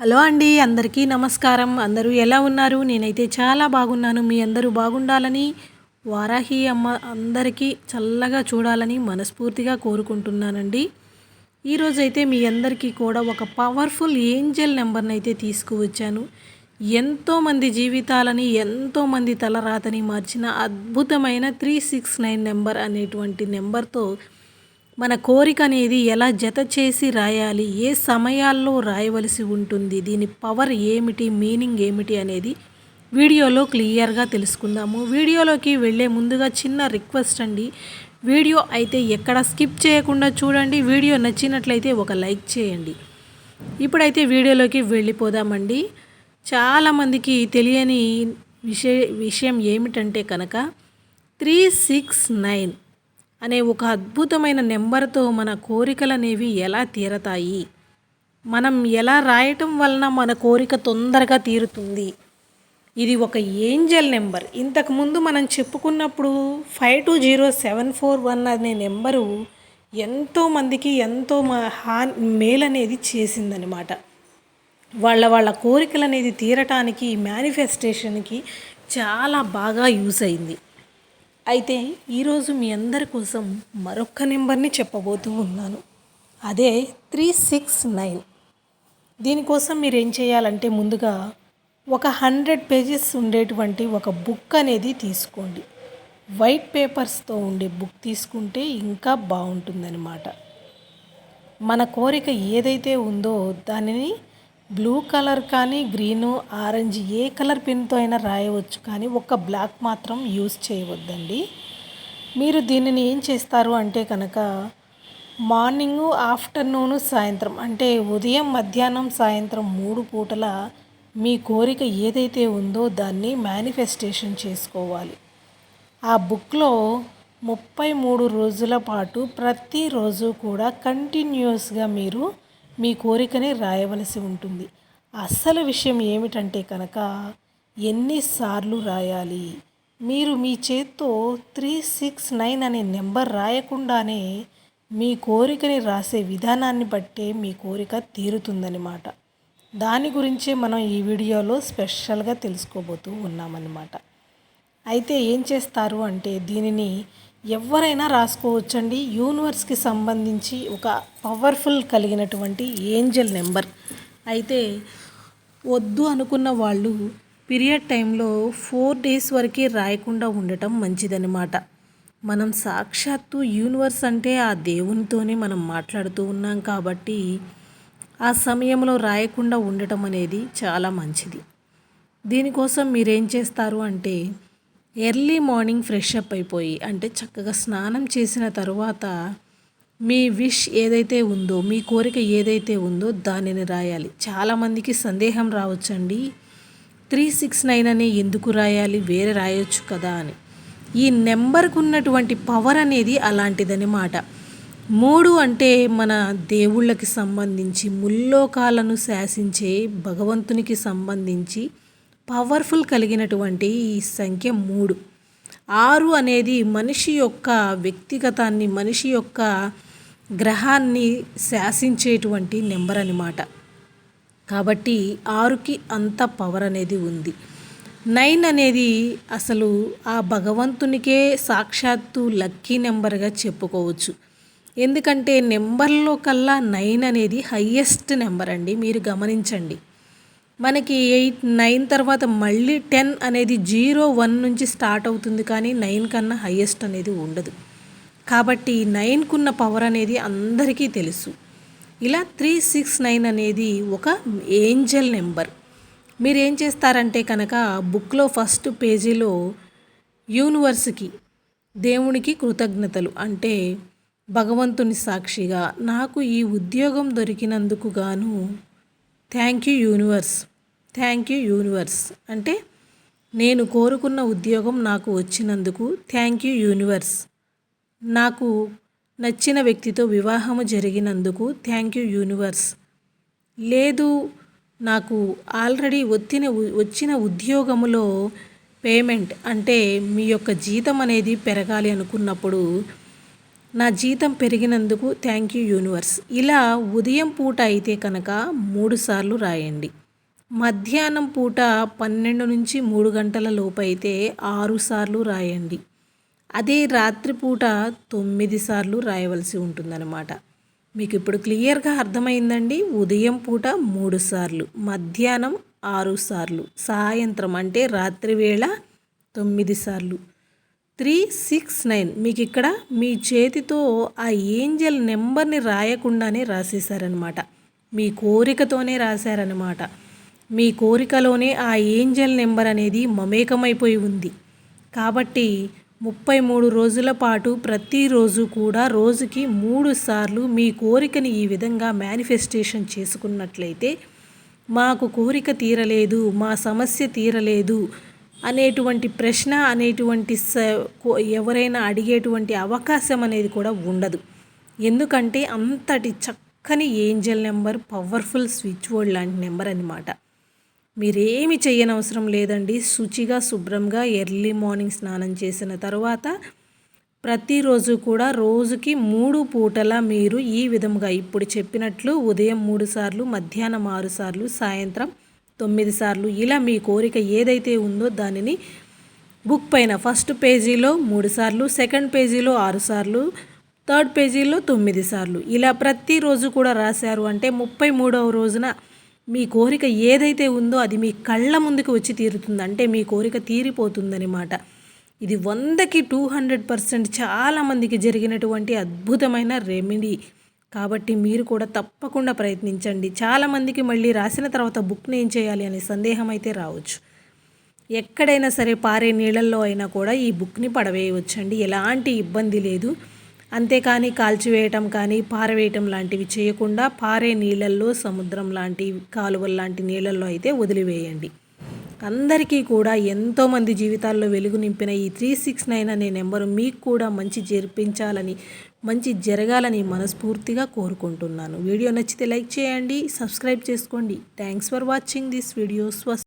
Hello అండి అందరికీ నమస్కారం. అందరూ ఎలా ఉన్నారు? నేనైతే చాలా బాగున్నాను. మీ అందరూ బాగుండాలని వారాహి అమ్మ అందరికీ చల్లగా చూడాలని మనస్ఫూర్తిగా కోరుకుంటున్నానండి. ఈరోజైతే మీ అందరికీ కూడా ఒక పవర్ఫుల్ ఏంజల్ నెంబర్ని అయితే తీసుకువచ్చాను ఎంతోమంది జీవితాలని ఎంతోమంది తలరాతని మార్చిన అద్భుతమైన త్రీ సిక్స్ నైన్ నెంబర్ అనేటువంటి నెంబర్తో మన కోరిక అనేది ఎలా జత చేసి రాయాలి ఏ సమయాల్లో రాయవలసి ఉంటుంది దీని పవర్ ఏమిటి మీనింగ్ ఏమిటి అనేది వీడియోలో క్లియర్గా తెలుసుకుందాము. వీడియోలోకి వెళ్ళే ముందుగా చిన్న రిక్వెస్ట్ అండి. వీడియో అయితే ఎక్కడ స్కిప్ చేయకుండా చూడండి. వీడియో నచ్చినట్లయితే ఒక లైక్ చేయండి. ఇప్పుడైతే వీడియోలోకి వెళ్ళిపోదామండి. చాలామందికి తెలియని విషయ విషయం ఏమిటంటే కనుక త్రీ సిక్స్ నైన్ అనే ఒక అద్భుతమైన నెంబర్తో మన కోరికలు అనేవి ఎలా తీరతాయి? మనం ఎలా రాయటం వలన మన కోరిక తొందరగా తీరుతుంది? ఇది ఒక ఏంజల్ నెంబర్. ఇంతకుముందు మనం చెప్పుకున్నప్పుడు five two zero seven four one అనే నెంబరు ఎంతోమందికి ఎంతో మా హా మేలు అనేది చేసిందనమాట. వాళ్ళ వాళ్ళ కోరికలు అనేది తీరటానికి మేనిఫెస్టేషన్కి చాలా బాగా యూస్ అయింది. అయితే ఈరోజు మీ అందరి కోసం మరొక్క నెంబర్ని చెప్పబోతూ ఉన్నాను. అదే త్రీ సిక్స్ నైన్. దీనికోసం మీరు ఏం చేయాలంటే ముందుగా ఒక హండ్రెడ్ పేజెస్ ఉండేటువంటి ఒక బుక్ అనేది తీసుకోండి. వైట్ పేపర్స్తో ఉండే బుక్ తీసుకుంటే ఇంకా బాగుంటుందన్నమాట. మన కోరిక ఏదైతే ఉందో దానిని బ్లూ కలర్ కానీ గ్రీను ఆరెంజ్ ఏ కలర్ పెన్తో అయినా రాయవచ్చు కానీ ఒక బ్లాక్ మాత్రం యూస్ చేయవద్దండి. మీరు దీనిని ఏం చేస్తారు అంటే కనుక మార్నింగు ఆఫ్టర్నూను సాయంత్రం అంటే ఉదయం మధ్యాహ్నం సాయంత్రం మూడు పూటల మీ కోరిక ఏదైతే ఉందో దాన్ని మేనిఫెస్టేషన్ చేసుకోవాలి. ఆ బుక్లో ముప్పై మూడు రోజుల పాటు ప్రతిరోజు కూడా కంటిన్యూస్గా మీరు మీ కోరికని రాయవలసి ఉంటుంది. అసలు విషయం ఏమిటంటే కనుక ఎన్నిసార్లు రాయాలి? మీరు మీ చేత్తో త్రీ సిక్స్ నైన్ అనే నెంబర్ రాయకుండానే మీ కోరికని రాసే విధానాన్ని బట్టే మీ కోరిక తీరుతుందనమాట దాని గురించే మనం ఈ వీడియోలో స్పెషల్గా తెలుసుకోబోతూ ఉన్నామన్నమాట. అయితే ఏం చేస్తారు అంటే దీనిని ఎవరైనా రాసుకోవచ్చండి. యూనివర్స్కి సంబంధించి ఒక పవర్ఫుల్ కలిగినటువంటి ఏంజల్ నెంబర్. అయితే వద్దు అనుకున్న వాళ్ళు పీరియడ్ టైంలో ఫోర్ డేస్ వరకే రాయకుండా ఉండటం మంచిదనమాట మనం సాక్షాత్తు యూనివర్స్ అంటే ఆ దేవునితోనే మనం మాట్లాడుతూ ఉన్నాం కాబట్టి ఆ సమయంలో రాయకుండా ఉండటం అనేది చాలా మంచిది. దీనికోసం మీరేం చేస్తారు అంటే ఎర్లీ మార్నింగ్ ఫ్రెష్ అప్ అయిపోయి అంటే చక్కగా స్నానం చేసిన తర్వాత మీ విష్ ఏదైతే ఉందో మీ కోరిక ఏదైతే ఉందో దానిని రాయాలి. చాలామందికి సందేహం రావచ్చండి. త్రీ సిక్స్ నైన్ అని ఎందుకు రాయాలి? వేరే రాయొచ్చు కదా అని. ఈ నెంబర్కు ఉన్నటువంటి పవర్ అనేది అలాంటిదనమాట మూడు అంటే మన దేవుళ్ళకి సంబంధించి ముల్లోకాలను శాసించే భగవంతునికి సంబంధించి పవర్ఫుల్ కలిగినటువంటి ఈ సంఖ్య మూడు. ఆరు అనేది మనిషి యొక్క వ్యక్తిగతాన్ని మనిషి యొక్క గ్రహాన్ని శాసించేటువంటి నెంబర్ అనమాట కాబట్టి ఆరుకి అంత పవర్ అనేది ఉంది. నైన్ అనేది అసలు ఆ భగవంతునికే సాక్షాత్తు లక్కీ నెంబర్గా చెప్పుకోవచ్చు. ఎందుకంటే నెంబర్లో కల్లా నైన్ అనేది హయ్యెస్ట్ నెంబర్ అండి. మీరు గమనించండి. మనకి ఎయిట్ నైన్ తర్వాత మళ్ళీ టెన్ అనేది జీరో వన్ నుంచి స్టార్ట్ అవుతుంది కానీ నైన్ కన్నా హయ్యెస్ట్ అనేది ఉండదు. కాబట్టి నైన్కున్న పవర్ అనేది అందరికీ తెలుసు. ఇలా త్రీ సిక్స్ నైన్ అనేది ఒక ఏంజల్ నెంబర్. మీరు ఏం చేస్తారంటే కనుక బుక్లో ఫస్ట్ పేజీలో యూనివర్స్కి దేవునికి కృతజ్ఞతలు. అంటే భగవంతుని సాక్షిగా నాకు ఈ ఉద్యోగం దొరికినందుకు గాను thank you universe. Thank you universe. అంటే నేను కోరుకున్న ఉద్యోగం నాకు వచ్చినందుకు థ్యాంక్ యూ యూనివర్స్. నాకు నచ్చిన వ్యక్తితో వివాహము జరిగినందుకు థ్యాంక్ యూ యూనివర్స్. లేదు నాకు ఆల్రెడీ వచ్చిన వచ్చిన ఉద్యోగములో పేమెంట్ అంటే మీ యొక్క జీతం అనేది పెరగాలి అనుకున్నప్పుడు నా జీతం పెరిగినందుకు థ్యాంక్ యూ యూనివర్స్. ఇలా ఉదయం పూట అయితే కనుక మూడు సార్లు రాయండి. మధ్యాహ్నం పూట పన్నెండు నుంచి మూడు గంటల లోపు అయితే ఆరు సార్లు రాయండి. అదే రాత్రిపూట తొమ్మిది సార్లు రాయవలసి ఉంటుందన్నమాట. మీకు ఇప్పుడు క్లియర్గా అర్థమైందండి? ఉదయం పూట మూడు సార్లు మధ్యాహ్నం ఆరు సార్లు సాయంత్రం అంటే రాత్రి వేళ తొమ్మిది సార్లు. Three six nine. మీకు ఇక్కడ మీ చేతితో ఆ ఏంజల్ నెంబర్ని రాయకుండానే రాసేశారనమాట మీ కోరికతోనే రాశారనమాట మీ కోరికలోనే ఆ ఏంజల్ నెంబర్ అనేది మమేకమైపోయి ఉంది. కాబట్టి ముప్పై మూడు రోజుల పాటు ప్రతిరోజు కూడా రోజుకి మూడు సార్లు మీ కోరికని ఈ విధంగా మేనిఫెస్టేషన్ చేసుకున్నట్లయితే మాకు కోరిక తీరలేదు మా సమస్య తీరలేదు అనేటువంటి ప్రశ్న అనేటువంటి ఎవరైనా అడిగేటువంటి అవకాశం అనేది కూడా ఉండదు. ఎందుకంటే అంతటి చక్కని angel number powerful switch board లాంటి నెంబర్ అనమాట మీరేమి చేయనవసరం లేదండి. శుచిగా శుభ్రంగా ఎర్లీ మార్నింగ్ స్నానం చేసిన తర్వాత ప్రతిరోజు కూడా రోజుకి మూడు పూటల మీరు ఈ విధముగా ఇప్పుడు చెప్పినట్లు ఉదయం మూడు సార్లు మధ్యాహ్నం ఆరు సార్లు సాయంత్రం తొమ్మిది సార్లు. ఇలా మీ కోరిక ఏదైతే ఉందో దానిని బుక్ పైన ఫస్ట్ పేజీలో మూడు సార్లు సెకండ్ పేజీలో ఆరు సార్లు థర్డ్ పేజీలో తొమ్మిది సార్లు. ఇలా ప్రతిరోజు కూడా రాశారు అంటే ముప్పై మూడవ రోజున మీ కోరిక ఏదైతే ఉందో అది మీ కళ్ళ ముందుకు వచ్చి తీరుతుంది. అంటే మీ కోరిక తీరిపోతుందనమాట ఇది వందకి టూ హండ్రెడ్ పర్సెంట్ చాలామందికి జరిగినటువంటి అద్భుతమైన రెమెడీ. కాబట్టి మీరు కూడా తప్పకుండా ప్రయత్నించండి. చాలామందికి మళ్ళీ రాసిన తర్వాత బుక్ని ఏం చేయాలి అనే సందేహం అయితే రావచ్చు. ఎక్కడైనా సరే పారే నీళ్ళల్లో అయినా కూడా ఈ బుక్ని పడవేయవచ్చండి. ఎలాంటి ఇబ్బంది లేదు. అంతేకాని కాల్చివేయటం కానీ పారవేయటం లాంటివి చేయకుండా పారే నీళ్ళల్లో సముద్రం లాంటి కాలువల లాంటి నీళ్ళల్లో అయితే వదిలివేయండి. అందరికీ కూడా ఎంతోమంది జీవితాల్లో వెలుగు నింపిన ఈ త్రీ సిక్స్ నైన్ అనే నెంబరు మీకు కూడా మంచి జరిపించాలని మంచి జరగాలని మనస్ఫూర్తిగా కోరుకుంటున్నాను. వీడియో నచ్చితే లైక్ చేయండి సబ్స్క్రైబ్ చేసుకోండి. Thanks for watching this video స్వస్